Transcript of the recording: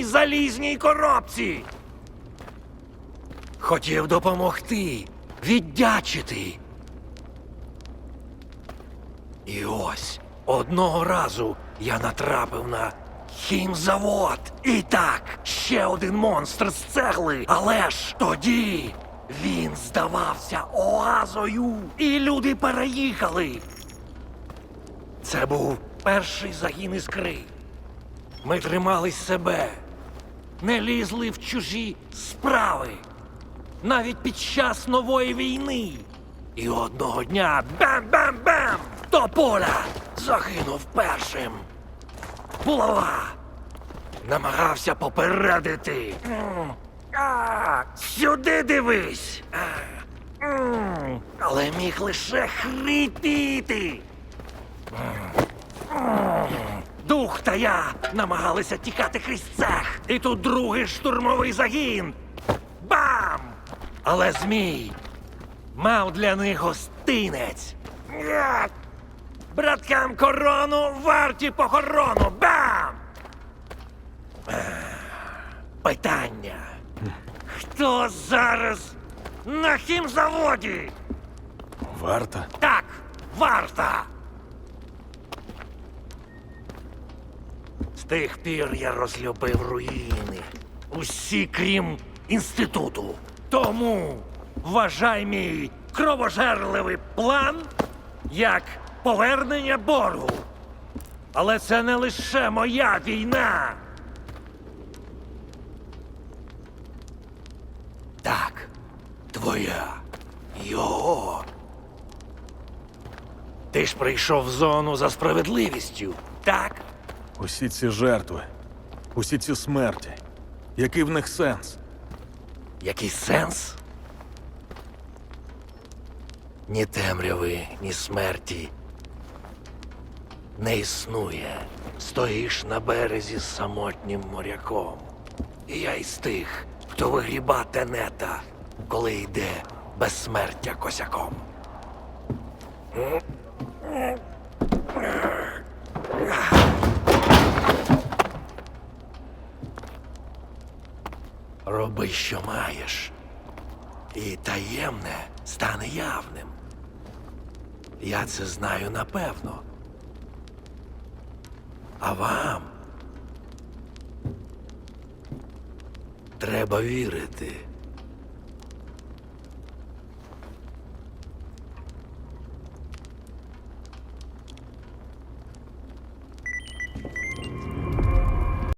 залізній коробці. Хотів допомогти, віддячити. І ось одного разу я натрапив на хімзавод. І так, ще один монстр з цегли. Але ж тоді він здавався оазою, і люди переїхали. Це був перший загін іскри. Ми тримались себе, не лізли в чужі справи, навіть під час нової війни. І одного дня бам-бам-бам! Тополя загинув першим. Булава намагався попередити. Сюди дивись. Але міг лише хрипіти. Дух та я намагалися тікати крізь цех. І тут другий штурмовий загін. Бам! Але Змій мав для них гостинець. Ня! Браткам корону варті похорону. Бам! Питання. Хто зараз на хімзаводі? Варта? Так, варта. Тих пір я розлюбив руїни. Усі, крім інституту. Тому вважай мій кровожерливий план як повернення боргу. Але це не лише моя війна. Так, твоя. Його. Ти ж прийшов в зону за справедливістю? Усі ці жертви, усі ці смерті. Який в них сенс? Який сенс? Ні темряви, ні смерті. Не існує. Стоїш на березі з самотнім моряком. І я із тих, хто вигріба тенета, коли йде безсмертя косяком. Роби, що маєш. І таємне стане явним. Я це знаю напевно. А вам треба вірити.